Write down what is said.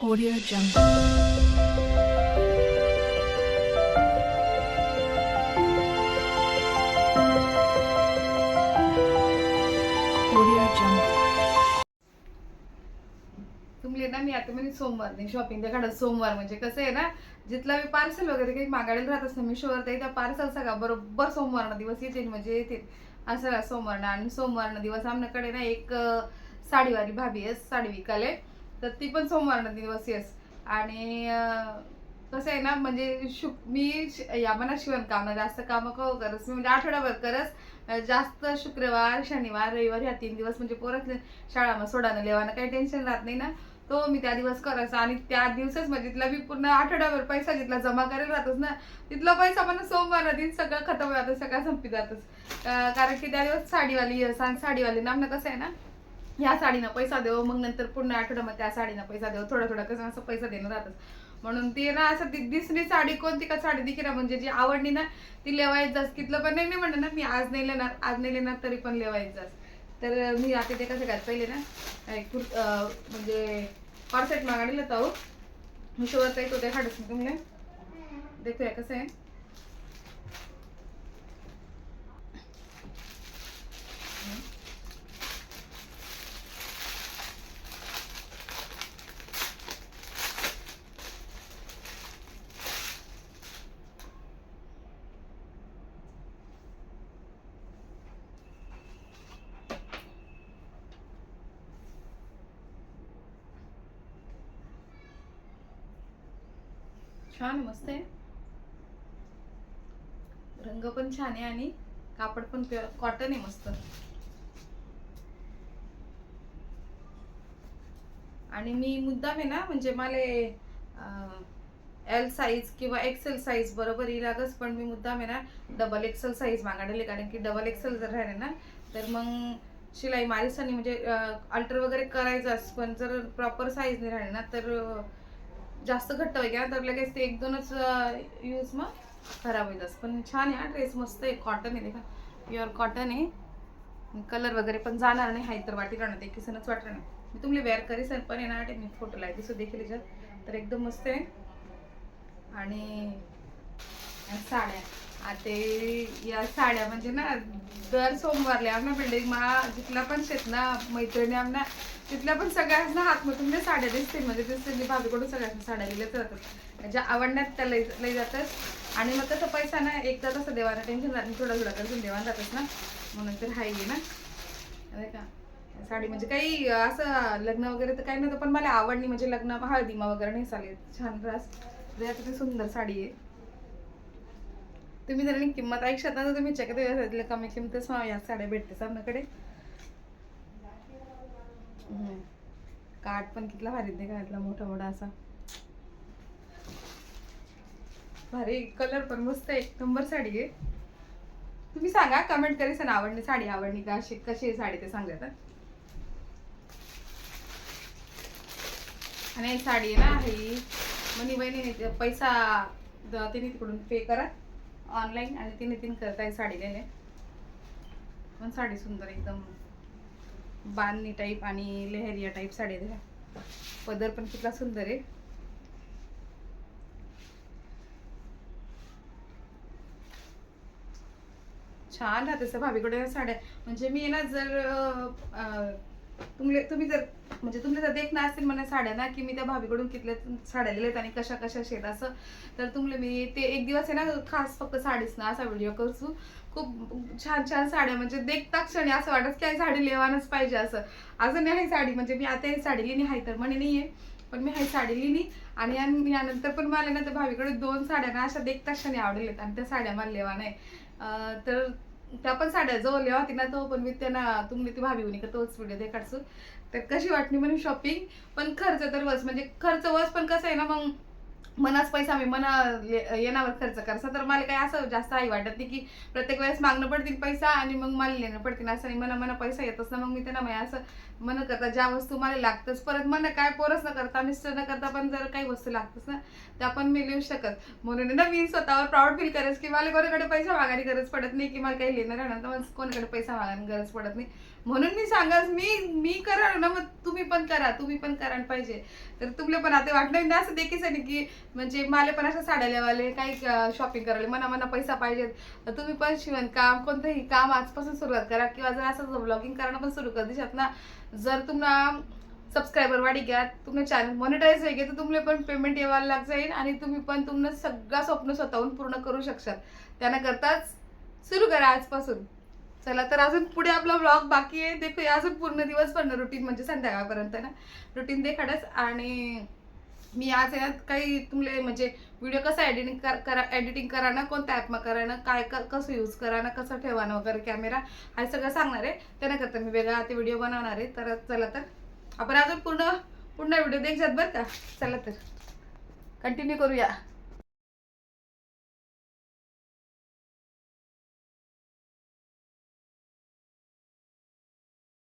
Audio Jungle. तुम्ही ना मी आता म्हणजे सोमवार नाही शॉपिंग त्या काढत सोमवार म्हणजे कसं आहे ना जिथला मी पार्सल वगैरे काही मागायला राहत असतं मी शोवर त्या पार्सल सगळा बरोबर सोमवारनं दिवस येतील म्हणजे येतील. असं ना सोमवारनं आणि सोमवारनं दिवस आमच्याकडे ना एक साडीवाली भाभी आहे साडी विकाले तर ती पण सोमवारनं दिवस येस आणि कसं आहे ना म्हणजे शु मी श- या मना शिवणकाम जास्त कामं कव करस मी म्हणजे आठवड्याभर करस जास्त शुक्रवार शनिवार रविवार ह्या तीन दिवस म्हणजे परत शाळाમાં सोडानं लेवानं काही टेन्शन राहत नाही ना. तो मी त्या दिवस करायचा आणि त्या दिवसच म्हणजे तिथला मी पूर्ण आठवड्याभर पैसा जिथला जमा करेल राहतोच ना तिथला पैसा मला सोमवार दिन सगळं खतम जातं सगळं संपी जातच. कारण की त्या दिवस साडीवाली सांग साडीवाली नामनं कसं आहे ना ह्या साडीनं पैसा देऊ मग नंतर पूर्ण आठवड्यामध्ये त्या साडीनं पैसा देऊ. थोडा थोडा कसं असं पैसा देणं राहतच. म्हणून ती ना असं ती दिसली साडी कोणती का साडी दिली ना म्हणजे जी आवडली ना ती लेवायच जास. कितलं पण नाही म्हणलं ना मी आज नाही लेणार आज नाही लेणार तरी पण लेवायच जास. तर मी आता ते कसं काय पहिले ना एक म्हणजे कॉर्सेट मागाडीला तो मी काही तो ते मी तुम्ही देखूया कसं आहे. छान मस्त आहे. रंग पण छान आहे आणि कापड पण कॉटन आहे मस्त. आणि मी मुद्दाम आहे ना म्हणजे मला एल साईज किंवा एक्सेल साईज बरोबर लागच पण मी मुद्दाम आहे ना डबल एक्सेल साईज मागाडले कारण की डबल एक्सेल जर राहिले ना तर मग शिलाई मारीसानी म्हणजे अल्टर वगैरे करायचं पण जर प्रॉपर साईज नाही राहिले ना तर जास्त घट्ट वगैरे तर लगेच ते एक दोनच यूज मग खराब होईल पण छान आहे हा ड्रेस मस्त आहे. कॉटन आहे देखा. प्युअर कॉटन आहे. कलर वगैरे पण जाणार नाही. हाय तर वाटी राहणार ते किसनच वाटणार नाही. मी तुम्हाला वेअर करीसन पण आहे. मी फोटो लाइट दिसू देखील याच्यात तर एकदम मस्त आहे. आणि साड्या. ते या साड्या म्हणजे ना दर सोमवारला आमना बिल्डिंग मा जिथला पण शेत ना मैत्रिणी आमना तिथल्या पण सगळ्यांना हातमधून त्या साड्या दिसतील. म्हणजे दिसतील भाभीकडून सगळ्यांना साड्या दिल्या जातात. ज्या आवडण्यात त्या लई लई जातात. आणि मग तसं पैसा ना एकदा तसं देवाना टेन्शन जात थोडा थोडा करून देवाना जातात ना. म्हणून तर हाय आहे ना. अरे का? साडी म्हणजे काही असं लग्न वगैरे तर काही नव्हतं पण मला आवडली. म्हणजे लग्न हळदीमा वगैरे नाही चालेल छान रास. किती सुंदर साडी आहे. तुम्ही जर किंमत ऐकशात ना तर तुम्ही चेक तिला कमी किमतीच या साड्या भेटते आपल्याकडे. काठ पण कितला भारी दे घातला मोठा मोठा असा. भारी कलर पण मस्त आहे, एक नंबर साडी आहे. तुम्ही सांगा कमेंट करी. सण आवडली साडी आवडली का? अशी कशी आहे साडी ते सांगा तर आणि साडी आहे ना ही मनी बहिणीने पैसा द- तिने तिकडून पे करा. ऑनलाईन आणि तिने तीन करताय साडी दिले पण साडी सुंदर एकदम बांधणी टाईप आणि लेहरिया टाईप साडी दिल्या. पदर पण कितला सुंदर आहे. छान राहते असं भाभीकडे साड्या. म्हणजे मी ना जर तुमले तुम्ही जर म्हणजे तुम्ही जर देखणं असतील मला साड्या ना की मी त्या भाभीकडून कितल्या साड्या दिल्यात आणि कशा कशा शेत असं तर तुमले मी ते एक दिवस आहे ना खास फक्त साडीच ना असा व्हिडिओ करू खूप छान छान साड्या म्हणजे देखता क्षणी असं वाटत की साडी लेवानच पाहिजे असं. असं नाही आहे साडी म्हणजे मी आता ही साडी लिहिली आहे तर म्हणे नाही आहे पण मी ही साडी लिहिली आणि यानंतर पण मला ना त्या भाभीकडे दोन साड्या ना अशा देखता क्षणी आवडलेत आणि त्या साड्या मला लेवा नाही. तर त्या पण साड्या जो लेवा होती ना तो पण मी त्यांना तुम्ही ती भाभी होणी का तोच व्हिडिओ दे काढसू तर कशी वाटली म्हणून शॉपिंग पण खर्च तर वस म्हणजे खर्च वस पण कसं आहे ना मग मनाच पैसा मी मना येण्यावर खर्च करसा तर मला काही असं जास्त आई वाटत नाही की प्रत्येक वेळेस मागणं पडतील पैसा आणि मग मला लिहिणं पडतील असं नाही. मना मना पैसा येतच ना मग मी त्यांना म्हणजे असं मन करता ज्या वस्तू मला लागतच. परत मन काय पोरच न करता मिस्टर न करता पण जर काही वस्तू लागतच ना त्या पण मी लिहू शकत. म्हणून ना मी स्वतःवर प्राऊड फील करेस की मला कोणाकडे पैसा मागायची गरज पडत नाही की मला काही लिहिणं राहणार तर मला कोणाकडे पैसा मागायला गरज पडत नाही. म्हणून मी सांगास मी मी करा ना मग तुम्ही पण करा तुम्ही पण करा पाहिजे. तर तुमले पण आता वाटणं ना असं देखील आहे की म्हणजे मला पण अशा साड्या लेवाले काही शॉपिंग करायला मना मना पैसा पाहिजेत. तुम्ही पण शिवणकाम कोणतंही काम आजपासून सुरुवात करा किंवा जर असं ब्लॉगिंग करणं पण सुरू कर दिशात ना जर तुम्हाला सबस्क्रायबर वाढी घ्या तुमचं चॅनल मॉनिटाईज होईल तर तुम्हाला पण पेमेंट येवायला लाग जाईल आणि तुम्ही पण तुमनं सगळं स्वप्न स्वतःहून पूर्ण करू शकशाल. त्यानं करताच सुरू करा आजपासून. चला तर अजून पुढे आपला ब्लॉग बाकी आहे. देखूया अजून पूर्ण दिवस पण रुटीन म्हणजे संध्याकाळपर्यंत ना. रुटीन देखाडच आणि मी आज आहे ना काही तुमले म्हणजे व्हिडिओ कसा एडिटिंग करा एडिटिंग करा ना कोणत्या ॲपमा करा ना काय क- कसं यूज करा ना कसं ठेवा ना वगैरे कॅमेरा हे सगळं सांगणार आहे. त्यानंतर मी वेगळा ते व्हिडिओ बनवणार आहे. तर चला तर आपण अजून पूर्ण पूर्ण व्हिडिओ देखजात बरं का? चला तर. कंटिन्यू करूया.